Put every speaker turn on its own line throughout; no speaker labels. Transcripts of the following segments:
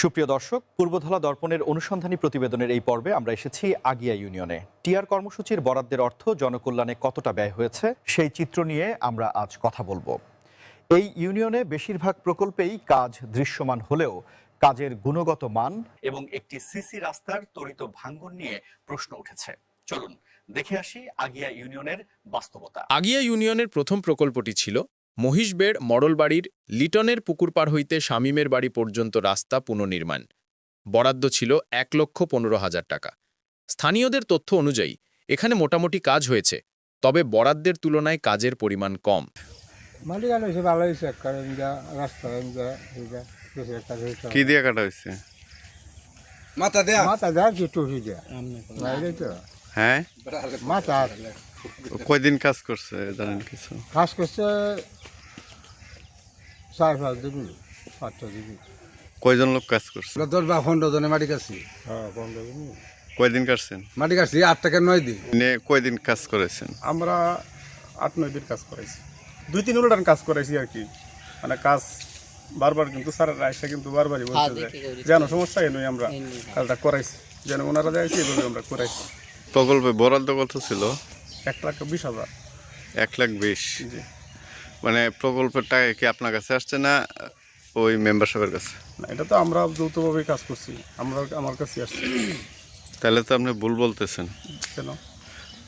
সুপ্রিয় দর্শক, পূর্বধলা দর্পণের অনুসন্ধানী প্রতিবেদনের এই পর্বে আমরা এসেছি আগিয়া ইউনিয়নে। টিআর কর্মসূচির বরাদ্দের অর্থ জনকল্যাণে কতটা ব্যয় হয়েছে, সেই চিত্র নিয়ে আমরা আজ কথা বলব। এই ইউনিয়নে বেশিরভাগ প্রকল্পেই কাজ দৃশ্যমান হলেও কাজের গুণগত মান এবং একটি সিসি রাস্তার ত্বরিত ভাঙ্গন নিয়ে প্রশ্ন উঠেছে। চলুন, দেখে আসি আগিয়া ইউনিয়নের বাস্তবতা।
আগিয়া ইউনিয়নের প্রথম প্রকল্পটি ছিল মহিষবেড় মডলবাড়ির লিটনের পুকুর পার হইতে শামীমের বাড়ি পর্যন্ত রাস্তা পুনর্নির্মাণ। বরাদ্দ ছিল এক লক্ষ পনেরো হাজার টাকা। স্থানীয়দের তথ্য অনুযায়ী এখানে মোটামুটি কাজ হয়েছে তবে বরাদ্দের তুলনায় কাজের পরিমাণ কম।
কি দিয়ে কাটা হয়েছে?
মাথা দেয়া।
মাথা দেয় কি টুসি দেয়
হ্যাঁ?
মাথা।
কয়দিন কাজ করছে জানেন কিছু?
কাজ করছে সাড়ে পাঁচ দিন পাঁচটা দিন।
কয়জন লোক কাজ করছে?
আমরা দশ বা পনেরো জনে মাটি কাটছি।
হ্যাঁ পনেরো দিন
কয়দিন কাটছেন?
মাটি কাটছি আট থেকে নয় দিন।
নে কয়দিন কাজ করেছেন?
আমরা আট নয় দিন কাজ করাইছি। দুই তিন উল্টান কাজ করাইছি আর কি। মানে কাজ বারবার কিন্তু স্যারেরা এসে কিন্তু বারবারই বলছে যে যেন সমস্যা এ নয় আমরা কাজটা করাইছি। যেন ওনারা যাইছি এভাবে আমরা করাইছি।
প্রকল্পে বরাদ্দ কত ছিল?
এক লাখ বিশ হাজার।
এক লাখ বিশ।
জি।
মানে প্রকল্পের টাকা কি আপনার কাছে আসছে না ওই মেম্বারশিপের কাছে?
না এটা তো আমরা যৌথভাবেই কাজ করছি। আমরা আমার কাছে আসছি।
তাহলে তো আপনি ভুল বলতেছেন।
কেন?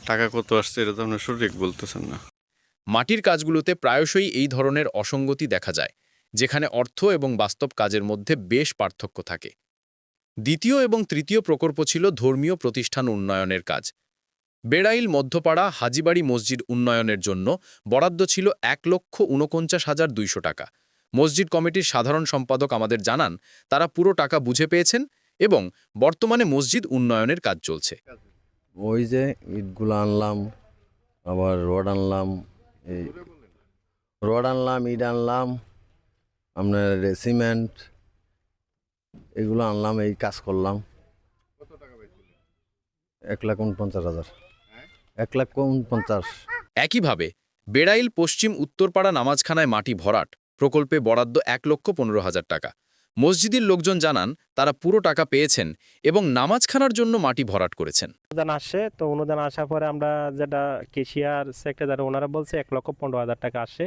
টাকা কত আসছে এটা তো আপনি সঠিক বলতেছেন না।
মাটির কাজগুলোতে প্রায়শই এই ধরনের অসঙ্গতি দেখা যায় যেখানে অর্থ এবং বাস্তব কাজের মধ্যে বেশ পার্থক্য থাকে। দ্বিতীয় এবং তৃতীয় প্রকল্প ছিল ধর্মীয় প্রতিষ্ঠান উন্নয়নের কাজ। বেড়াইল মধ্যপাড়া হাজিবাড়ি মসজিদ উন্নয়নের জন্য বরাদ্দ ছিল এক লক্ষ উনপঞ্চাশ হাজার দুইশো টাকা। মসজিদ কমিটির সাধারণ সম্পাদক আমাদের জানান, তারা পুরো টাকা বুঝে পেয়েছেন এবং বর্তমানে মসজিদ উন্নয়নের কাজ চলছে।
ওই যে ইটগুলো আনলাম, আবার রড আনলাম, এই রড আনলাম, ইট আনলাম, আপনার সিমেন্ট, এগুলো আনলাম, এই কাজ করলাম। এক লাখ উনপঞ্চাশ হাজার। এক লাখ উনপঞ্চাশ।
একইভাবে বেড়াইল পশ্চিম উত্তরপাড়া নামাজখানায় মাটি ভরাট প্রকল্পে বরাদ্দ এক লক্ষ পনেরো হাজার টাকা। মসজিদের লোকজন জানান তারা পুরো টাকা পেয়েছেন এবং নামাজখানার জন্য মাটি ভরাট করেছেন।
অনুদান আসে তো অনুদান আসার পরে আমরা যেটা কেশিয়ার সেক্রেটারি ওনারা বলছে এক লক্ষ পনেরো হাজার টাকা আসে।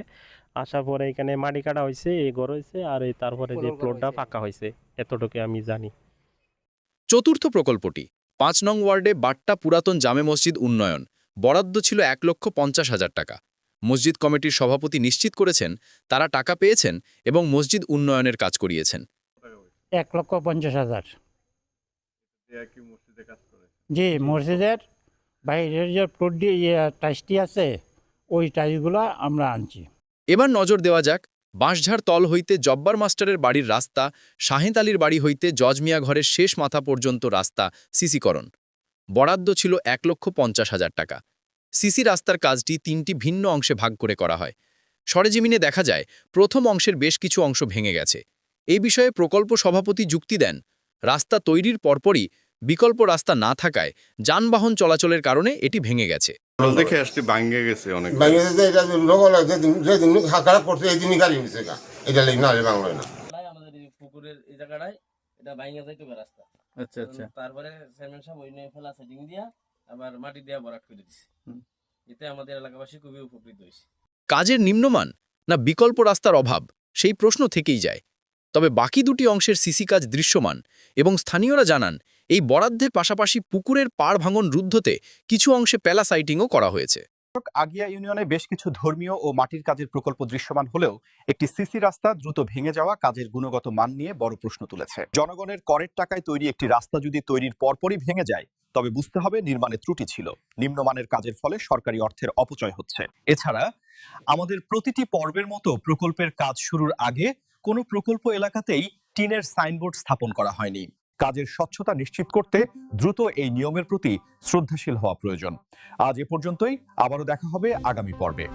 আসার পরে এখানে মাটি কাটা হয়েছে এই ঘর হয়েছে আর এই তারপরে যে প্লটটা পাকা হয়েছে এতটুকু আমি জানি।
চতুর্থ প্রকল্পটি পাঁচ নং ওয়ার্ডে বাট্টা পুরাতন জামে মসজিদ উন্নয়ন বরাদ্দ ছিল এক লক্ষ পঞ্চাশ হাজার টাকা। মসজিদ কমিটির সভাপতি নিশ্চিত করেছেন তারা টাকা পেয়েছেন এবং মসজিদ উন্নয়নের কাজ করিয়েছেন।
এক লক্ষ পঞ্চাশ হাজার। জি মসজিদের বাইরের যে দিয়ে টাইসটি আছে ওই টাইসগুলো আমরা আনছি।
এবার নজর দেওয়া যাক বাঁশঝাড় তল হইতে জব্বার মাস্টারের বাড়ির রাস্তা শাহেদ আলীর বাড়ি হইতে জজ মিয়া ঘরের শেষ মাথা পর্যন্ত রাস্তা সিসিকরণ বরাদ্দ ছিল এক লক্ষ পঞ্চাশ হাজার টাকা। সিসি রাস্তার কাজটি তিনটি ভিন্ন অংশে ভাগ করে করা হয়। সরেজমিনে দেখা যায় প্রথম অংশের বেশ কিছু অংশ ভেঙে গেছে। এই বিষয়ে প্রকল্প সভাপতি যুক্তি দেন রাস্তা তৈরির পরপরই বিকল্প রাস্তা না থাকায় যানবাহন চলাচলের কারণে এটি ভেঙে গেছে।
দেখে আসলে ভাঙ্গে গেছে অনেক।
বাইরে এটা লোক যেদিন যেদিন করছে এই দিনই গাড়ি নিছে এটা লেগে না বাংলা না।
আমাদের পুকুরের এই জায়গাটায় এটা ভাঙা যাইতে রাস্তা।
আচ্ছা আচ্ছা।
তারপরে চেয়ারম্যান সাহেব ওই নিয়ে ফেলা সেটিং দিয়া আবার মাটি দিয়া ভরাট করে দিছে। এতে আমাদের এলাকাবাসী খুবই উপকৃত হয়েছে।
কাজের নিম্নমান না বিকল্প রাস্তার অভাব সেই প্রশ্ন থেকেই যায়। তবে বাকি দুটি অংশের সিসি কাজ দৃশ্যমান এবং স্থানীয়রা জানান এই বরাদ্দের পাশাপাশি পুকুরের পাড় ভাঙন রুদ্ধতে কিছু অংশে প্যালাসাইটিংও করা হয়েছে।
আগিয়া ইউনিয়নে বেশ কিছু ধর্মীয় ও মাটির কাজের প্রকল্প দৃশ্যমান হলেও একটি সিসি রাস্তা দ্রুত ভেঙে যাওয়া কাজের গুণগত মান নিয়ে বড় প্রশ্ন তুলেছে। জনগণের করের টাকায় তৈরি একটি রাস্তা যদি তৈরির পরপরই ভেঙে যায়, তবে বুঝতে হবে নির্মাণে ত্রুটি ছিল। নিম্নমানের কাজের ফলে সরকারি অর্থের অপচয় হচ্ছে। এছাড়া আমাদের প্রতিটি পর্বের মতো প্রকল্পের কাজ শুরুর আগে কোনো প্রকল্প এলাকাতেই টিনের সাইনবোর্ড স্থাপন করা হয়নি। কাজের স্বচ্ছতা নিশ্চিত করতে দ্রুত এই নিয়মের প্রতি শ্রদ্ধাশীল হওয়া প্রয়োজন। আজ এ পর্যন্তই। আবারও দেখা হবে আগামী পর্বে।